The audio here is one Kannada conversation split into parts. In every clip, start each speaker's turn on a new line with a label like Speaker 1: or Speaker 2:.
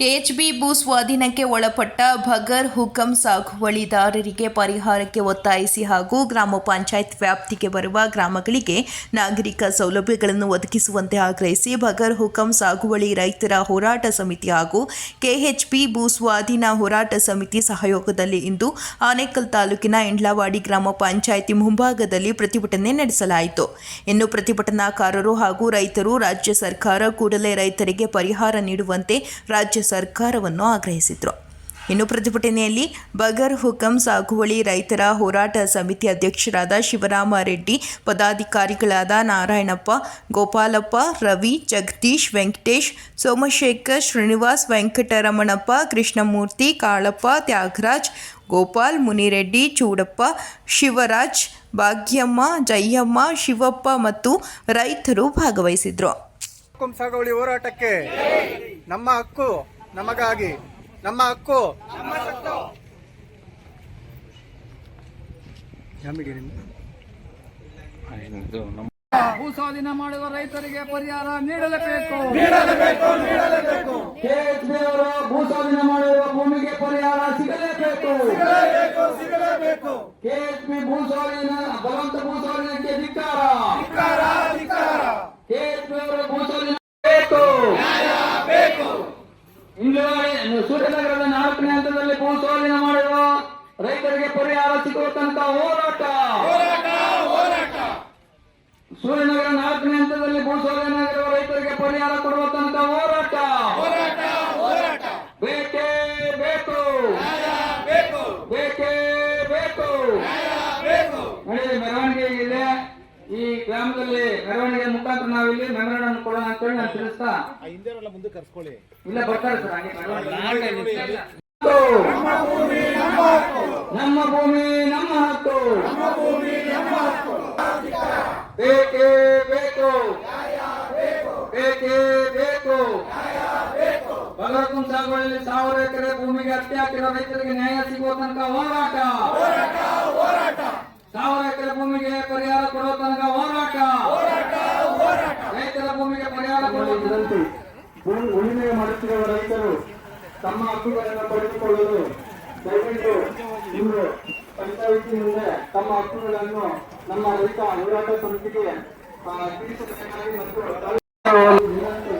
Speaker 1: ಕೆಎಚ್ಬಿ ಭೂ ಸ್ವಾಧೀನಕ್ಕೆ ಒಳಪಟ್ಟ ಭಗರ್ ಹುಕಂ ಸಾಗುವಳಿದಾರರಿಗೆ ಪರಿಹಾರಕ್ಕೆ ಒತ್ತಾಯಿಸಿ ಹಾಗೂ ಗ್ರಾಮ ಪಂಚಾಯತ್ ವ್ಯಾಪ್ತಿಗೆ ಬರುವ ಗ್ರಾಮಗಳಿಗೆ ನಾಗರಿಕ ಸೌಲಭ್ಯಗಳನ್ನು ಒದಗಿಸುವಂತೆ ಆಗ್ರಹಿಸಿ ಭಗರ್ ಹುಕಂ ಸಾಗುವಳಿ ರೈತರ ಹೋರಾಟ ಸಮಿತಿ ಹಾಗೂ ಕೆಎಚ್ಬಿ ಭೂ ಸ್ವಾಧೀನ ಹೋರಾಟ ಸಮಿತಿ ಸಹಯೋಗದಲ್ಲಿ ಇಂದು ಆನೇಕಲ್ ತಾಲೂಕಿನ ಇಂಡ್ಲವಾಡಿ ಗ್ರಾಮ ಪಂಚಾಯಿತಿ ಮುಂಭಾಗದಲ್ಲಿ ಪ್ರತಿಭಟನೆ ನಡೆಸಲಾಯಿತು. ಇನ್ನು ಪ್ರತಿಭಟನಾಕಾರರು ಹಾಗೂ ರೈತರು ರಾಜ್ಯ ಸರ್ಕಾರ ಕೂಡಲೇ ರೈತರಿಗೆ ಪರಿಹಾರ ನೀಡುವಂತೆ ರಾಜ್ಯ ಸರ್ಕಾರವನ್ನು ಆಗ್ರಹಿಸಿದರು. ಇನ್ನು ಪ್ರತಿಭಟನೆಯಲ್ಲಿ ಬಗರ್ ಹುಕಂ ಸಾಗುವಳಿ ರೈತರ ಹೋರಾಟ ಸಮಿತಿ ಅಧ್ಯಕ್ಷರಾದ ಶಿವರಾಮ ರೆಡ್ಡಿ, ಪದಾಧಿಕಾರಿಗಳಾದ ನಾರಾಯಣಪ್ಪ, ಗೋಪಾಲಪ್ಪ, ರವಿ, ಜಗದೀಶ್, ವೆಂಕಟೇಶ್, ಸೋಮಶೇಖರ್, ಶ್ರೀನಿವಾಸ್, ವೆಂಕಟರಮಣಪ್ಪ, ಕೃಷ್ಣಮೂರ್ತಿ, ಕಾಳಪ್ಪ, ತ್ಯಾಗರಾಜ್, ಗೋಪಾಲ್, ಮುನಿರೆಡ್ಡಿ, ಚೂಡಪ್ಪ, ಶಿವರಾಜ್, ಭಾಗ್ಯಮ್ಮ, ಜಯಮ್ಮ, ಶಿವಪ್ಪ ಮತ್ತು ರೈತರು ಭಾಗವಹಿಸಿದ್ರು.
Speaker 2: ಸಾಗುವಳಿ ಹೋರಾಟಕ್ಕೆ ನಮ್ಮ ಹಕ್ಕು ನಮಗಾಗಿ ನಮ್ಮ ಹಕ್ಕು. ಯಾಮಿಗೆ ನಿಮ್ದು?
Speaker 3: ಭೂ ಸ್ವಾಧೀನ ಮಾಡುವ ರೈತರಿಗೆ ಪರಿಹಾರ ನೀಡಲೇಬೇಕು
Speaker 4: ಕೆಎಸ್ಬಿ ಅವರ ಭೂ ಸ್ವಾಧೀನ ಮಾಡಿರುವ ಭೂಮಿಗೆ ಪರಿಹಾರ ಸಿಗಲೇಬೇಕು ಕೆಎಸ್ಬಿ ಭೂ ಸ್ವಾಧೀನ ಬಲವಂತ ಭೂ ಸ್ವಾಧೀನಕ್ಕೆ ಧಿಕ್ಕಾರ ಕೆಎಸ್ಬಿ ಅವರ ಭೂ ಸ್ವಾಧೀನ ಬೇಕು ಇಂದುವರೆ ಸೂರ್ಯನಗರದ ನಾಲ್ಕನೇ ಸ್ವಾಧೀನ ಮಾಡಿರುವ ರೈತರಿಗೆ ಪರಿಹಾರ ಸಿಗುವಂತ ಹೋರಾಟ. ಹೋರಾಟ ಸೂರ್ಯನಗರ ನಾಲ್ಕನೇ ಹಂತದಲ್ಲಿ ಭೂ ಸ್ವಾಧೀನ ಆಗಿರುವ ರೈತರಿಗೆ ಪರಿಹಾರ ಕೊಡುವ ತನಕ ಹೋರಾಟ ಬೇಕೇ ಬೇಕು. ಬೇಕೇ. ಬೇಕು ನಡೆಯಲಿ ಮೆರವಣಿಗೆ ಇದೆ ಈ ಗ್ರಾಮದಲ್ಲಿ ಮೆರವಣಿಗೆ ಮುಖಾಂತರ ನಾವಿಲ್ಲಿ ಮೆಮೊರಾಂಡಮ್ ಕೊಡೋಣ ಅಂತೇಳಿ ನಾನು ತಿಳಿಸ್ತಾ ಇಲ್ಲ ಬರ್ತಾರೆ ಸರ್ ಹಾಗೆ. ನಮ್ಮ ಭೂಮಿ, ನಮ್ಮ ಹಕ್ಕು. ಬೇಕೇ ಬೇಕು. ಬೇಕೇ ಬೇಕು. ಬಲವರ್ಗಂ ಸಾಗುವಳಿಯಲ್ಲಿ ಸಾವಿರ ಎಕರೆ ಭೂಮಿಗೆ ಹತ್ಯೆ ಹಾಕಿರೋ ರೈತರಿಗೆ ನ್ಯಾಯ ಸಿಗುವ ತನಕ ಹೋರಾಟ. ಸಾವಿರ ಎಕರೆ ಭೂಮಿಗೆ ಪರಿಹಾರ ಕೊಡುವ ತನಕ ಹೋರಾಟ. ರೈತರ ಭೂಮಿಗೆ ಪರಿಹಾರ ಕೊಡುವಂತೆ ಉಳಿಮೆ ಮಾಡುತ್ತಿರುವ ರೈತರು ತಮ್ಮ ಹಕ್ಕುಗಳನ್ನು ಪಡೆದುಕೊಳ್ಳಲು ದಯವಿಟ್ಟು ಇವರು ಮುಂದೆ ತಮ್ಮ ಹಕ್ಕುಗಳನ್ನು ನಮ್ಮ ರೈತ ಹೋರಾಟ ಸಮಿತಿಗೆ ತಿಳಿಸಬೇಕಾಗಿ ಮತ್ತು ವಿನಂತಿ.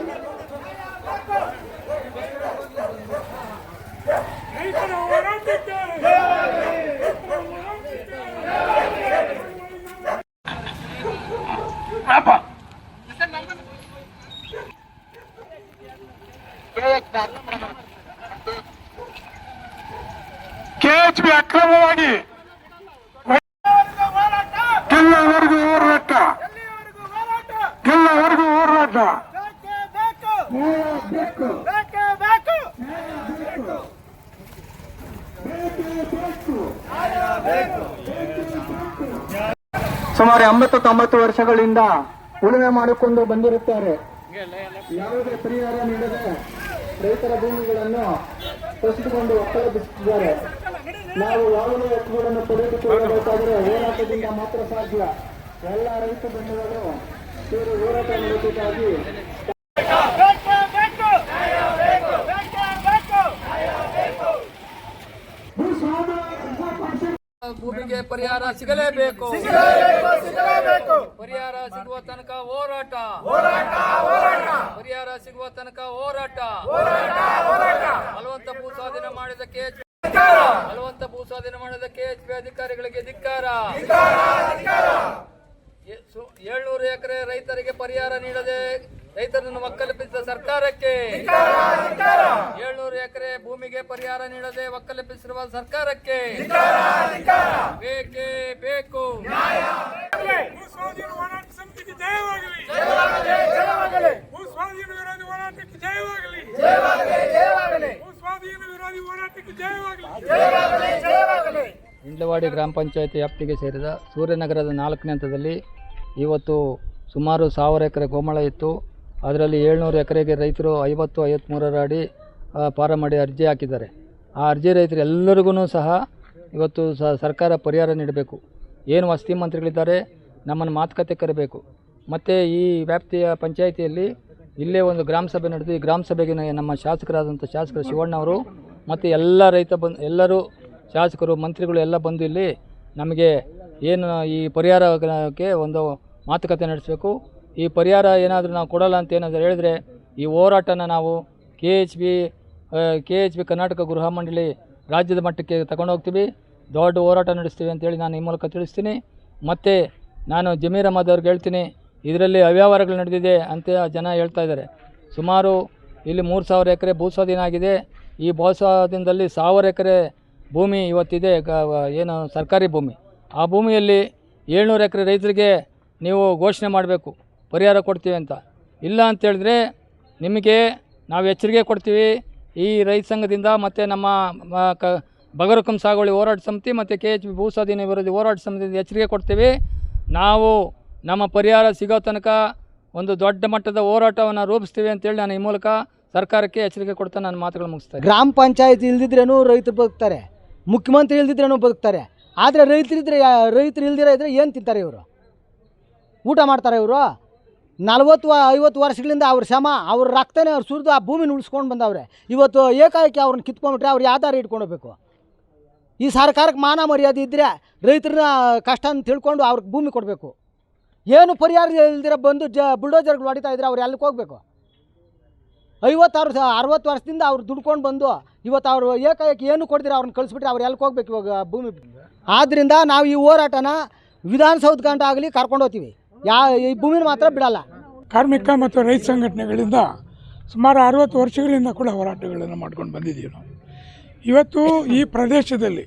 Speaker 5: ಕೆಎಚ್ಬಿ ಅಕ್ರಮವಾಗಿ ಗೆಲ್ಲವರೆಗೂ ಹೋರಾಟ ಗೆಲ್ಲವರೆಗೂ ಹೋರಾಟ
Speaker 2: ಸುಮಾರು ಎಂಬತ್ತು ತೊಂಬತ್ತು ವರ್ಷಗಳಿಂದ ಉಳುಮೆ ಮಾಡಿಕೊಂಡು ಬಂದಿರುತ್ತಾರೆ. ಯಾವುದೇ ಪರಿಹಾರ ನೀಡದೆ ರೈತರ ಭೂಮಿಗಳನ್ನು ಕಸಿದುಕೊಂಡು ಒಕ್ಕಲೆಬ್ಬಿಸುತ್ತಿದ್ದಾರೆ ನಾವು ಯಾವುದೇ ಹಕ್ಕುಗಳನ್ನು ಪಡೆದುಕೊಳ್ಳಬೇಕಾದರೆ ಹೋರಾಟದಿಂದ ಮಾತ್ರ ಸಾಧ್ಯ. ಎಲ್ಲ ರೈತ ಬಂಧುಗಳು ಸೇರಿ ಹೋರಾಟ ಮಾಡಬೇಕಾಗಿ
Speaker 3: ಭೂಮಿಗೆ ಪರಿಹಾರ ಸಿಗಲೇಬೇಕು. ಪರಿಹಾರ ಸಿಗುವ ತನಕ ಹೋರಾಟ. ಪರಿಹಾರ ಸಿಗುವ ತನಕ ಹೋರಾಟ. ಬಲವಂತ ಭೂ ಸ್ವಾಧೀನ ಮಾಡಿದ ಕೆಎಚ್ ಬಲವಂತ ಭೂ ಸ್ವಾಧೀನ ಮಾಡಿದ ಕೆಎಚ್ಪಿ ಅಧಿಕಾರಿಗಳಿಗೆ ಧಿಕ್ಕಾರ. ಏಳ್ನೂರು ಎಕರೆ ರೈತರಿಗೆ ಪರಿಹಾರ ನೀಡದೆ ರೈತರನ್ನು ಒಕ್ಕಲೆಬ್ಬಿಸಿದ ಸರ್ಕಾರಕ್ಕೆ ಏಳ್ನೂರು ಎಕರೆ ಭೂಮಿಗೆ ಪರಿಹಾರ ನೀಡದೆ ಒಕ್ಕಲೆಬ್ಬಿಸಿರುವ ಸರ್ಕಾರಕ್ಕೆ ಬೇಕೇ ಬೇಕು
Speaker 5: ಭೂಸ್ವಾಧೀನ ಹೋರಾಟ ಸಮಿತಿಗೆ ಜಯವಾಗಲಿ ಭೂಸ್ವಾಧೀನ ವಿರೋಧಿ ಹೋರಾಟಕ್ಕೆ ಜಯವಾಗಲಿ ಭೂಸ್ವಾಧೀನ ವಿರೋಧಿ ಹೋರಾಟಕ್ಕೆ ಜಯವಾಗಲಿ
Speaker 3: ಗ್ರಾಮ ಪಂಚಾಯತಿ ವ್ಯಾಪ್ತಿಗೆ ಸೇರಿದ ಸೂರ್ಯನಗರದ ನಾಲ್ಕನೇ ಹಂತದಲ್ಲಿ ಇವತ್ತು ಸುಮಾರು ಸಾವಿರ ಎಕರೆ ಗೋಮಳ ಇತ್ತು. ಅದರಲ್ಲಿ ಏಳ್ನೂರು ಎಕರೆಗೆ ರೈತರು ಐವತ್ತು ಐವತ್ತ್ಮೂರರ ಅಡಿ ಪಾರ ಮಾಡಿ ಅರ್ಜಿ ಹಾಕಿದ್ದಾರೆ. ಆ ಅರ್ಜಿ ರೈತರು ಎಲ್ಲರಿಗೂ ಸಹ ಇವತ್ತು ಸರ್ಕಾರ ಪರಿಹಾರ ನೀಡಬೇಕು. ಏನು ವಸತಿ ಮಂತ್ರಿಗಳಿದ್ದಾರೆ, ನಮ್ಮನ್ನು ಮಾತುಕತೆ ಕರಿಬೇಕು. ಮತ್ತು ಈ ವ್ಯಾಪ್ತಿಯ ಪಂಚಾಯಿತಿಯಲ್ಲಿ ಇಲ್ಲೇ ಒಂದು ಗ್ರಾಮ ಸಭೆ ನಡೆದು, ಈ ಗ್ರಾಮ ಸಭೆಗೆ ನಮ್ಮ ಶಾಸಕರಾದಂಥ ಶಾಸಕರ ಶಿವಣ್ಣ ಅವರು ಮತ್ತು ಎಲ್ಲ ರೈತ ಬಂದು, ಎಲ್ಲರೂ ಶಾಸಕರು, ಮಂತ್ರಿಗಳು ಎಲ್ಲ ಬಂದು ಇಲ್ಲಿ ನಮಗೆ ಏನು ಈ ಪರಿಹಾರಕ್ಕೆ ಒಂದು ಮಾತುಕತೆ ನಡೆಸಬೇಕು. ಈ ಪರಿಹಾರ ಏನಾದರೂ ನಾವು ಕೊಡಲ್ಲ ಅಂತ ಏನಾದರೂ ಹೇಳಿದರೆ ಈ ಹೋರಾಟನ ನಾವು K H B K H B Karnataka ಗೃಹ ಮಂಡಳಿ ರಾಜ್ಯದ ಮಟ್ಟಕ್ಕೆ ತಗೊಂಡು ಹೋಗ್ತೀವಿ. ದೊಡ್ಡ ಹೋರಾಟ ನಡೆಸ್ತೀವಿ ಅಂತೇಳಿ ನಾನು ಈ ಮೂಲಕ ತಿಳಿಸ್ತೀನಿ. ಮತ್ತು ನಾನು ಜಮೀರ್ ಅಹಮದ್ ಅವ್ರಿಗೆ ಹೇಳ್ತೀನಿ, ಇದರಲ್ಲಿ ಅವ್ಯವಹಾರಗಳು ನಡೆದಿದೆ ಅಂತ ಜನ ಹೇಳ್ತಾ ಇದ್ದಾರೆ. ಸುಮಾರು ಇಲ್ಲಿ ಮೂರು ಸಾವಿರ ಎಕರೆ ಭೂಸ್ವಾಧೀನ ಆಗಿದೆ. ಈ ಭೂಸ್ವಾಧೀನದಲ್ಲಿ ಸಾವಿರ ಎಕರೆ ಭೂಮಿ ಇವತ್ತಿದೆ ಗ- ಏನು ಸರ್ಕಾರಿ ಭೂಮಿ. ಆ ಭೂಮಿಯಲ್ಲಿ ಏಳ್ನೂರು ಎಕರೆ ರೈತರಿಗೆ ನೀವು ಘೋಷಣೆ ಮಾಡಬೇಕು, ಪರಿಹಾರ ಕೊಡ್ತೀವಿ ಅಂತ. ಇಲ್ಲ ಅಂತೇಳಿದ್ರೆ ನಿಮಗೆ ನಾವು ಎಚ್ಚರಿಕೆ ಕೊಡ್ತೀವಿ, ಈ ರೈತ ಸಂಘದಿಂದ ಮತ್ತು ನಮ್ಮ ಕ, ಬಗರಕಂ ಸಾಗುವಳಿ ಹೋರಾಟ ಸಮಿತಿ ಮತ್ತು ಕೆ ಎಚ್ ಬಿ ಭೂಸ್ವಾಧೀನ ವಿರೋಧಿ ಹೋರಾಟ ಸಮಿತಿಯಿಂದ ಎಚ್ಚರಿಕೆ ಕೊಡ್ತೀವಿ. ನಾವು ನಮ್ಮ ಪರಿಹಾರ ಸಿಗೋ ತನಕ ಒಂದು ದೊಡ್ಡ ಮಟ್ಟದ ಹೋರಾಟವನ್ನು ರೂಪಿಸ್ತೀವಿ ಅಂತೇಳಿ ನಾನು ಈ ಮೂಲಕ ಸರ್ಕಾರಕ್ಕೆ ಎಚ್ಚರಿಕೆ ಕೊಡ್ತಾ ನನ್ನ ಮಾತುಗಳು ಮುಗಿಸ್ತೇನೆ
Speaker 6: ಗ್ರಾಮ ಪಂಚಾಯತ್ ಇಲ್ದಿದ್ರೇನು ರೈತರು ಬದುಕ್ತಾರೆ. ಮುಖ್ಯಮಂತ್ರಿ ಇಲ್ದಿದ್ರೇನು ಬದುಕ್ತಾರೆ. ಆದರೆ ರೈತರಿದ್ರೆ ರೈತರು ಇಲ್ದಿರ ಇದ್ರೆ ಏನು ತಿಂತಾರೆ ಇವರು? ಊಟ ಮಾಡ್ತಾರೆ ಇವರು? ನಲ್ವತ್ತು ಐವತ್ತು ವರ್ಷಗಳಿಂದ ಅವ್ರ ಶ್ರಮ, ಅವ್ರ ರಕ್ತನೇ ಅವ್ರು ಸುರಿದು ಆ ಭೂಮಿನ ಉಳಿಸ್ಕೊಂಡು ಬಂದವ್ರೆ. ಇವತ್ತು ಏಕಾಏಕಿ ಅವ್ರನ್ನ ಕಿತ್ಕೊಂಡ್ಬಿಟ್ರೆ ಅವ್ರು ಯಾವ್ದಾರು ಇಟ್ಕೊಂಡೋಗ್ಬೇಕು ಈ ಸರ್ಕಾರಕ್ಕೆ ಮಾನ ಮರ್ಯಾದೆ ಇದ್ದರೆ ರೈತರನ್ನ ಕಷ್ಟನ ತಿಳ್ಕೊಂಡು ಅವ್ರಿಗೆ ಭೂಮಿ ಕೊಡಬೇಕು. ಏನು ಪರಿಹಾರ ಇಲ್ದಿರ ಬಂದು ಜ ಬುಲ್ಡೋಜರ್ಗಳು ಹೊಡಿತಾ ಇದ್ರೆ ಅವ್ರು ಎಲ್ಲಿಗೆ ಹೋಗಬೇಕು? ಐವತ್ತಾರು ಅರವತ್ತು ವರ್ಷದಿಂದ ಅವ್ರು ದುಡ್ಕೊಂಡು ಬಂದು ಇವತ್ತು ಅವರು ಏಕಾಏಕಿ ಏನು ಕೊಡ್ದಿರ ಅವ್ರನ್ನ ಕಳಿಸ್ಬಿಟ್ರೆ ಅವ್ರು ಎಲ್ಲಿ ಹೋಗ್ಬೇಕು ಇವಾಗ ಭೂಮಿ ಆದ್ದರಿಂದ ನಾವು ಈ ಹೋರಾಟನ ವಿಧಾನಸೌಧ ಗಂಟ ಆಗಲಿ ಕರ್ಕೊಂಡು ಹೋಗ್ತೀವಿ. ಯಾ, ಈ ಭೂಮಿನ ಮಾತ್ರ ಬಿಡಲ್ಲ.
Speaker 5: ಕಾರ್ಮಿಕ ಮತ್ತು ರೈತ ಸಂಘಟನೆಗಳಿಂದ ಸುಮಾರು ಅರವತ್ತು ವರ್ಷಗಳಿಂದ ಕೂಡ ಹೋರಾಟಗಳನ್ನು ಮಾಡ್ಕೊಂಡು ಬಂದಿದ್ದೀವಿ ನಾವು. ಇವತ್ತು ಈ ಪ್ರದೇಶದಲ್ಲಿ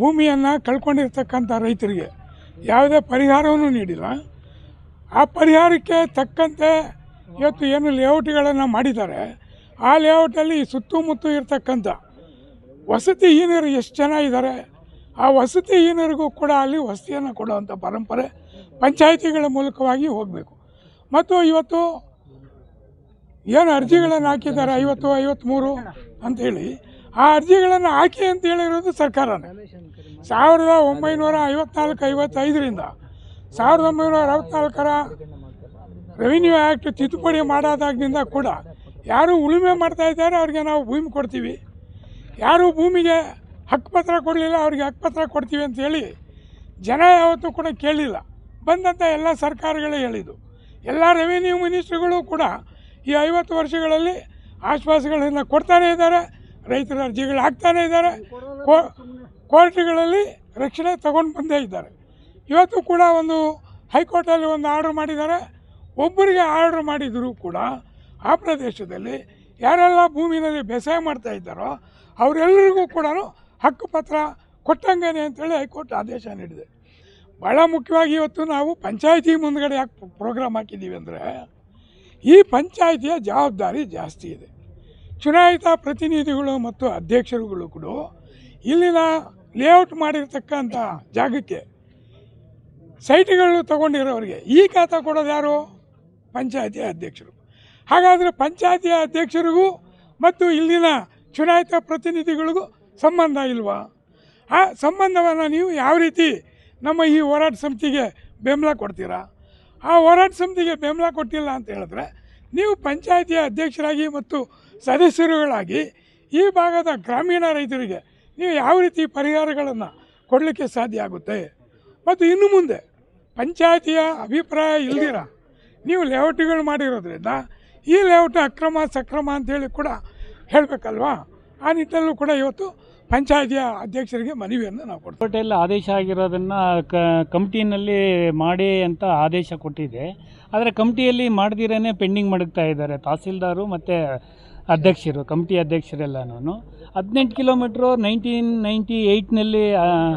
Speaker 5: ಭೂಮಿಯನ್ನು ಕಳ್ಕೊಂಡಿರ್ತಕ್ಕಂಥ ರೈತರಿಗೆ ಯಾವುದೇ ಪರಿಹಾರವನ್ನು ನೀಡಿಲ್ಲ. ಆ ಪರಿಹಾರಕ್ಕೆ ತಕ್ಕಂತೆ ಇವತ್ತು ಏನು ಲೇಔಟ್ಗಳನ್ನು ಮಾಡಿದ್ದಾರೆ. ಆ ಲೇಔಟಲ್ಲಿ ಸುತ್ತಮುತ್ತ ಇರ್ತಕ್ಕಂಥ ವಸತಿಹೀನರು ಎಷ್ಟು ಜನ ಇದ್ದಾರೆ ಆ ವಸತಿಹೀನರಿಗೂ ಕೂಡ ಅಲ್ಲಿ ವಸತಿಯನ್ನು ಕೊಡುವಂಥ ಪರಂಪರೆ ಪಂಚಾಯಿತಿಗಳ ಮೂಲಕವಾಗಿ ಹೋಗಬೇಕು. ಮತ್ತು ಇವತ್ತು ಏನು ಅರ್ಜಿಗಳನ್ನು ಹಾಕಿದ್ದಾರೆ, ಐವತ್ತು ಐವತ್ತ್ಮೂರು ಅಂಥೇಳಿ ಆ ಅರ್ಜಿಗಳನ್ನು ಹಾಕಿ ಅಂತ ಹೇಳಿರೋದು ಸರ್ಕಾರನೇ. ಸಾವಿರದ ಒಂಬೈನೂರ ಐವತ್ನಾಲ್ಕು, ಐವತ್ತೈದರಿಂದ ಸಾವಿರದ ಒಂಬೈನೂರ ಅರವತ್ನಾಲ್ಕರ ರೆವಿನ್ಯೂ ಆ್ಯಕ್ಟ್ ತಿದ್ದುಪಡಿ ಮಾಡೋದಾಗಿನಿಂದ ಕೂಡ ಯಾರು ಉಳುಮೆ ಮಾಡ್ತಾ ಇದ್ದಾರೆ, ಅವ್ರಿಗೆ ನಾವು ಭೂಮಿ ಕೊಡ್ತೀವಿ. ಯಾರು ಭೂಮಿಗೆ ಹಕ್ಕುಪತ್ರ ಕೊಡಲಿಲ್ಲ, ಅವ್ರಿಗೆ ಹಕ್ಕುಪತ್ರ ಕೊಡ್ತೀವಿ ಅಂತ ಹೇಳಿ ಜನ ಯಾವತ್ತೂ ಕೂಡ ಕೇಳಲಿಲ್ಲ. ಬಂದಂಥ ಎಲ್ಲ ಸರ್ಕಾರಗಳೇ ಹೇಳಿದ್ದು. ಎಲ್ಲ ರೆವಿನ್ಯೂ ಮಿನಿಸ್ಟ್ರುಗಳು ಕೂಡ ಈ ಐವತ್ತು ವರ್ಷಗಳಲ್ಲಿ ಆಶ್ವಾಸಗಳನ್ನು ಕೊಡ್ತಾನೇ ಇದ್ದಾರೆ, ರೈತರ ಅರ್ಜಿಗಳು ಹಾಕ್ತಾನೇ ಇದ್ದಾರೆ ಕೋರ್ಟ್ಗಳಲ್ಲಿ ರಕ್ಷಣೆ ತಗೊಂಡು ಬಂದೇ ಇದ್ದಾರೆ. ಇವತ್ತು ಕೂಡ ಒಂದು ಹೈಕೋರ್ಟಲ್ಲಿ ಒಂದು ಆರ್ಡ್ರ್ ಮಾಡಿದ್ದಾರೆ. ಒಬ್ಬರಿಗೆ ಆರ್ಡ್ರ್ ಮಾಡಿದರೂ ಕೂಡ ಆ ಪ್ರದೇಶದಲ್ಲಿ ಯಾರೆಲ್ಲ ಭೂಮಿನಲ್ಲಿ ಬೇಸಾಯ ಮಾಡ್ತಾ ಇದ್ದಾರೋ ಅವರೆಲ್ಲರಿಗೂ ಕೂಡ ಹಕ್ಕುಪತ್ರ ಕೊಟ್ಟಂಗೇನೆ ಅಂತೇಳಿ ಹೈಕೋರ್ಟ್ ಆದೇಶ ನೀಡಿದೆ. ಭಾಳ ಮುಖ್ಯವಾಗಿ ಇವತ್ತು ನಾವು ಪಂಚಾಯಿತಿ ಮುಂದ್ಗಡೆ ಯಾಕೆ ಪ್ರೋಗ್ರಾಮ್ ಹಾಕಿದ್ದೀವಿ ಅಂದರೆ ಈ ಪಂಚಾಯಿತಿಯ ಜವಾಬ್ದಾರಿ ಜಾಸ್ತಿ ಇದೆ. ಚುನಾಯಿತ ಪ್ರತಿನಿಧಿಗಳು ಮತ್ತು ಅಧ್ಯಕ್ಷರುಗಳು ಕೂಡ ಇಲ್ಲಿನ ಲೇಔಟ್ ಮಾಡಿರ್ತಕ್ಕಂಥ ಜಾಗಕ್ಕೆ ಸೈಟ್ಗಳು ತಗೊಂಡಿರೋರಿಗೆ ಈ ಖಾತಾ ಕೊಡೋದು ಯಾರು? ಪಂಚಾಯಿತಿ ಅಧ್ಯಕ್ಷರು. ಹಾಗಾದರೆ ಪಂಚಾಯತಿಯ ಅಧ್ಯಕ್ಷರಿಗೂ ಮತ್ತು ಇಲ್ಲಿನ ಚುನಾಯಿತ ಪ್ರತಿನಿಧಿಗಳಿಗೂ ಸಂಬಂಧ ಇಲ್ವಾ? ಆ ಸಂಬಂಧವನ್ನು ನೀವು ಯಾವ ರೀತಿ ನಮ್ಮ ಈ ಹೋರಾಟ ಸಮಿತಿಗೆ ಬೆಂಬಲ ಕೊಡ್ತೀರಾ? ಆ ಹೋರಾಟ ಸಮಿತಿಗೆ ಬೆಂಬಲ ಕೊಟ್ಟಿಲ್ಲ ಅಂತ ಹೇಳಿದ್ರೆ ನೀವು ಪಂಚಾಯತಿಯ ಅಧ್ಯಕ್ಷರಾಗಿ ಮತ್ತು ಸದಸ್ಯರುಗಳಾಗಿ ಈ ಭಾಗದ ಗ್ರಾಮೀಣ ರೈತರಿಗೆ ನೀವು ಯಾವ ರೀತಿ ಪರಿಹಾರಗಳನ್ನು ಕೊಡಲಿಕ್ಕೆ ಸಾಧ್ಯ ಆಗುತ್ತೆ? ಮತ್ತು ಇನ್ನು ಮುಂದೆ ಪಂಚಾಯತಿಯ ಅಭಿಪ್ರಾಯ ಇಲ್ದಿರ? ನೀವು ಲೇಔಟ್ಗಳು ಮಾಡಿರೋದ್ರಿಂದ ಈ ಲೇಔಟ್ ಅಕ್ರಮ ಸಕ್ರಮ ಅಂತೇಳಿ ಕೂಡ ಹೇಳಬೇಕಲ್ವಾ? ಆ ನಿಟ್ಟಲ್ಲೂ ಕೂಡ ಇವತ್ತು ಪಂಚಾಯತಿಯ ಅಧ್ಯಕ್ಷರಿಗೆ ಮನವಿಯನ್ನು ನಾವು ಕೊಡ್ತೀವಿ.
Speaker 7: ಆದೇಶ ಆಗಿರೋದನ್ನು ಕಮಿಟಿನಲ್ಲಿ ಮಾಡಿ ಅಂತ ಆದೇಶ ಕೊಟ್ಟಿದೆ. ಆದರೆ ಕಮಿಟಿಯಲ್ಲಿ ಮಾಡ್ದಿರೇ ಪೆಂಡಿಂಗ್ ಮಡಗ್ತಾ ಇದ್ದಾರೆ ತಹಸೀಲ್ದಾರು ಮತ್ತು ಅಧ್ಯಕ್ಷರು, ಕಮಿಟಿ ಅಧ್ಯಕ್ಷರೆಲ್ಲನೂ ಹದಿನೆಂಟು ಕಿಲೋಮೀಟ್ರು ನೈನ್ಟೀನ್ ನೈಂಟಿ ಏಯ್ಟ್ನಲ್ಲಿ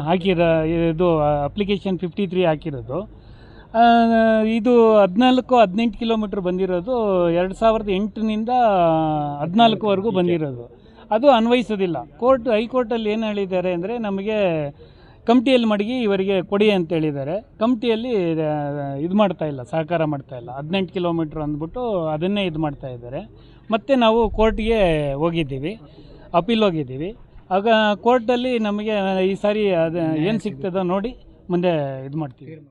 Speaker 7: ಹಾಕಿರೋ, ಇದು ಅಪ್ಲಿಕೇಶನ್ ಫಿಫ್ಟಿ ತ್ರೀ ಹಾಕಿರೋದು. ಇದು ಹದಿನಾಲ್ಕು ಹದಿನೆಂಟು ಕಿಲೋಮೀಟ್ರ್ ಬಂದಿರೋದು ಎರಡು ಸಾವಿರದ ಎಂಟರಿಂದ ಹದಿನಾಲ್ಕುವರೆಗೂ ಬಂದಿರೋದು. ಅದು ಅನ್ವಯಿಸೋದಿಲ್ಲ. ಕೋರ್ಟ್ ಹೈಕೋರ್ಟಲ್ಲಿ ಏನು ಹೇಳಿದ್ದಾರೆ ಅಂದರೆ ನಮಗೆ ಕಮಿಟಿಯಲ್ಲಿ ಮಡಗಿ ಇವರಿಗೆ ಕೊಡಿ ಅಂತ ಹೇಳಿದ್ದಾರೆ. ಕಮಿಟಿಯಲ್ಲಿ ಇದು ಮಾಡ್ತಾ ಇಲ್ಲ ಸಹಕಾರ ಮಾಡ್ತಾ ಇಲ್ಲ. ಹದಿನೆಂಟು ಕಿಲೋಮೀಟ್ರ್ ಅಂದ್ಬಿಟ್ಟು ಅದನ್ನೇ ಇದು ಮಾಡ್ತಾ ಇದ್ದಾರೆ. ಮತ್ತು ನಾವು ಕೋರ್ಟ್ಗೆ ಹೋಗಿದ್ದೀವಿ ಅಪೀಲ್ ಹೋಗಿದ್ದೀವಿ. ಆಗ ಕೋರ್ಟಲ್ಲಿ ನಮಗೆ ಈ ಸಾರಿ ಅದು ಏನು ಸಿಗ್ತದೋ ನೋಡಿ ಮುಂದೆ ಇದು ಮಾಡ್ತೀವಿ.